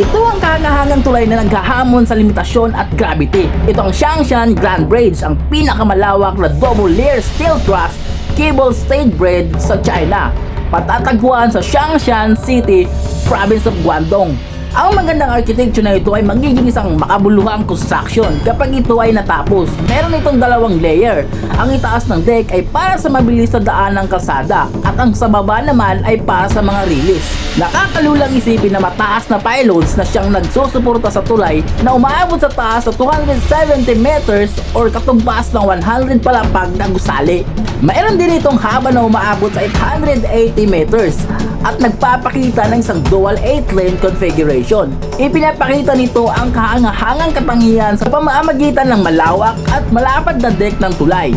Ito ang kahangahangang tulay na naghahamon sa limitasyon at gravity. Ito ang Shangshan Grand Bridge, ang pinakamalawak na double layer steel truss cable stayed bridge sa China. Patatagpuan sa Shangshan City, province of Guangdong. Ang magandang architecture na ito ay magiging isang makabuluhang construction kapag ito ay natapos. Meron itong dalawang layer. Ang itaas ng deck ay para sa mabilis na daan ng kalsada at ang sa baba naman ay para sa mga release. Nakakalulang isipin na mataas na pylons na siyang nagsusuporta sa tulay na umaabot sa taas sa 270 meters or katumbas ng 100 palapag na gusali. Mayroon din itong haba na umaabot sa 880 meters at nagpapakita ng isang dual 8-lane configuration. Ipinapakita nito ang kahangahangang katangian sa pamamagitan ng malawak at malapad na deck ng tulay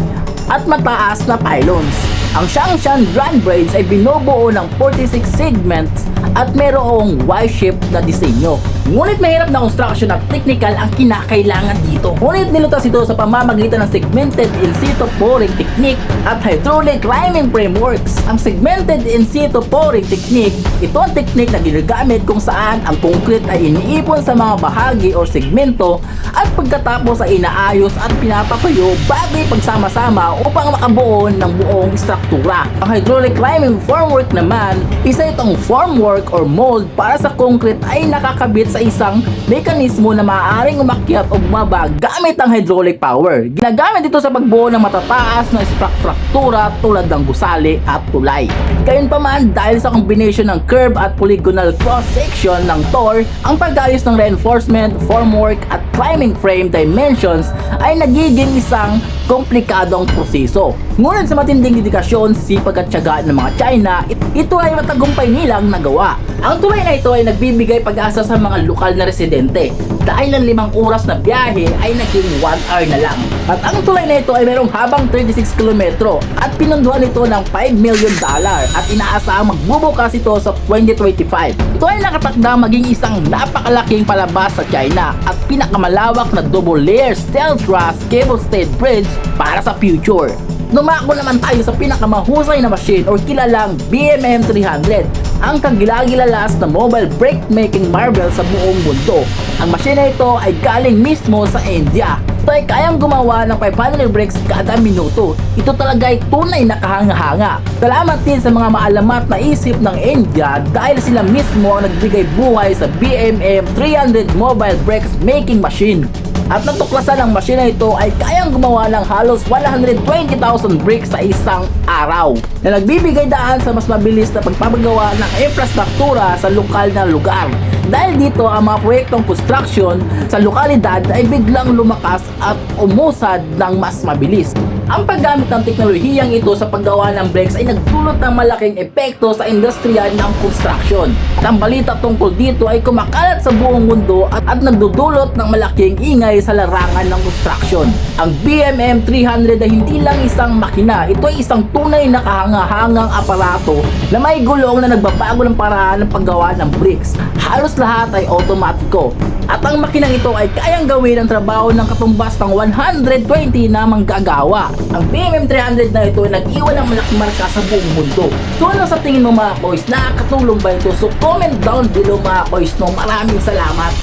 at mataas na pylons. Ang Shangshan Grand Bridge ay binubuo ng 46 segments at mayroong Y-shaped na disenyo. Ngunit mahirap na construction at technical ang kinakailangan dito. Ngunit nilutas ito sa pamamagitan ng segmented in situ pouring technique at hydraulic climbing frameworks. Ang segmented in situ pouring technique, ito ang technique na ginagamit kung saan ang concrete ay iniipon sa mga bahagi o segmento pagkatapos ay inaayos at pinapatuyo bago ipagsama-sama upang makabuo ng buong struktura. Ang hydraulic climbing formwork naman, isa itong formwork or mold para sa concrete ay nakakabit sa isang mekanismo na maaaring umakyat o bumaba gamit ang hydraulic power. Ginagamit ito sa pagbuo ng matataas na struktura tulad ng gusali at tulay. Gayunpaman dahil sa combination ng curve at polygonal cross-section ng TOR, ang pag-ayos ng reinforcement, formwork at climbing frame dimensions ay nagiging isang komplikadong proseso. Ngunit sa matinding dedikasyon, sipag at tiyaga ng mga China, it- ito ay matagumpay nilang nagawa. Ang tulay na ito ay nagbibigay pag-asa sa mga lokal na residente dahil ang limang oras na biyahe ay naging 1 hour na lang. At ang tulay na ito ay mayroong habang 36 kilometro at pinunduhan ito ng 5 million dollar at inaasahang magbubukas ito sa 2025. Ito ay nakatakdang maging isang napakalaking palabas sa China at pinakamalawak na double layer steel truss cable stayed bridge para sa future. Numako naman tayo sa pinakamahusay na machine or kilalang BMM 300, ang kagilagilalas na mobile brake making marvel sa buong mundo. Ang machine na ito ay galing mismo sa India. Ito ay kayang gumawa ng 500 brakes kada minuto. Ito talaga ay tunay na kahanga-hanga. Salamat din sa mga maalamat na isip ng India dahil sila mismo ang nagbigay buhay sa BMM 300 mobile brakes making machine. At natuklasan ng machine na ito ay kayang gumawa ng halos 120,000 bricks sa isang araw na nagbibigay daan sa mas mabilis na pagpapagawa ng infrastruktura sa lokal na lugar. Dahil dito ang mga proyektong construction sa lokalidad ay biglang lumakas at umusad ng mas mabilis. Ang paggamit ng teknolohiyang ito sa paggawa ng brakes ay nagdulot ng malaking epekto sa industriya ng construction. Ang balita tungkol dito ay kumakalat sa buong mundo at, at nagdudulot ng malaking ingay sa larangan ng construction. Ang BMM 300 ay hindi lang isang makina, ito ay isang tunay na kahangahangang aparato na may gulong na nagbabago ng paraan ng paggawa ng bricks. Halos lahat ay otomatiko. At ang makinang ito ay kayang gawin ang trabaho ng katumbas ng 120 na manggagawa. Ang BMM 300 na ito ay nag-iwan ng malaking marka sa buong mundo. So ano sa tingin mo mga boys, nakakatulong ba ito? So comment down below mga boys no. Maraming salamat.